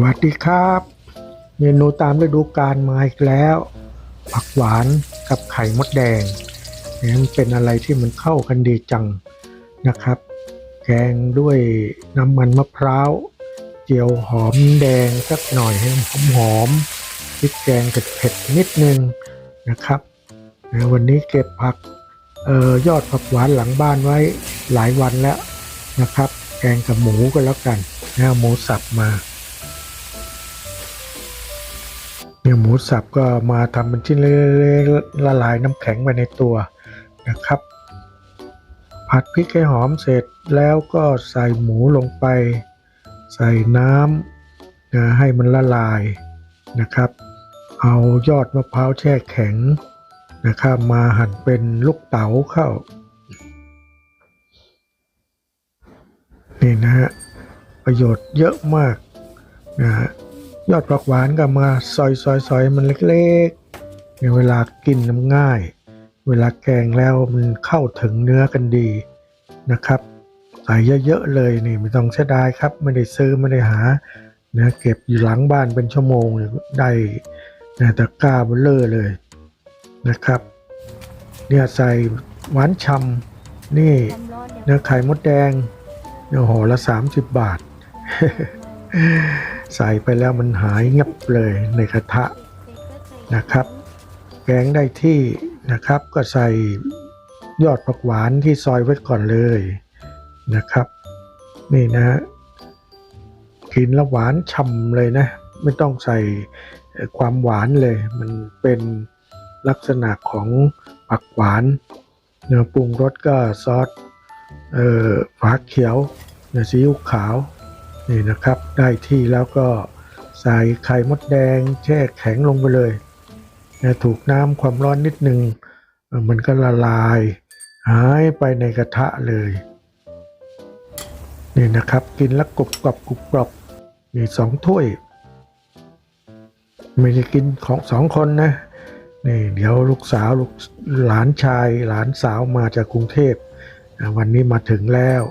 วัสดีครับ เมนูตามฤดูกาลมาอีกแล้ว ผักหวานกับไข่มดแดงเนี่ยมันเป็นอะไรที่มันเข้ากันดีจังนะครับ แกงด้วยน้ำมันมะพร้าวเจียวหอมแดงสักหน่อยให้หอมหอมๆพริกแกงเผ็ดๆนิดนึงนะครับวันนี้เก็บผักออยอดผักหวานหลังบ้านไว้หลายวันแล้วนะครับ แกงกับหมูก็แล้วกันนะหมูสับมา เนี่ยหมูสับก็มาทำเป็นชิ้นเล็กๆละลายน้ำแข็งไปในตัวนะครับ ผัดพริกให้หอมเสร็จแล้วก็ใส่หมูลงไป ใส่น้ำนะให้มันละลายนะครับ เอายอดมะพร้าวแช่แข็งนะครับ มาหั่นเป็นลูกเต๋าเข้านี่นะฮะประโยชน์เยอะมากนะฮะ ยอดผักหวานก็มาซอยซอยซอยมันเล็กๆในเวลากินน้ำง่าย เวลาแกงแล้วมันเข้าถึงเนื้อกันดีนะครับ ใส่เยอะๆเลยนี่ไม่ต้องเสียดายครับไม่ได้ซื้อไม่ได้หานะเก็บอยู่หลังบ้านเป็นชั่วโมงได้นะตะกร้าเบลเลอร์เลยนะครับ เนี่ยใส่หวานชำนี่ควานเนี่ยเนื้อไข่มดแดงเนี่ยห่อละ 30 บาท ใส่ไปแล้วมันหายเงียบเลยในกระทะนะครับ แกงได้ที่นะครับก็ใส่ยอดผักหวานที่ซอยไว้ก่อนเลยนะครับ นี่นะกินแล้วหวานฉ่ำเลยนะ ไม่ต้องใส่ความหวานเลย มันเป็นลักษณะของผักหวานเนื้อปรุงรสก็ซอสเอ่อฝาเขียวเนื้อซีอิ๊วขาว นี่นะครับได้ที่แล้วก็ใส่ไข่มดแดง แช่แข็งลงไปเลยนะถูกน้ำความร้อนนิดนึงเอ่อมันก็ละลาย หายไปในกระทะเลย นี่นะครับกินแล้วกรุบกรอบกรุบกรอบนี่สองถ้วย ไม่ได้กินของสองคนนะนี่เดี๋ยวลูกสาวลูกหลานชายหลานสาวมาจากกรุงเทพวันนี้มาถึงแล้ว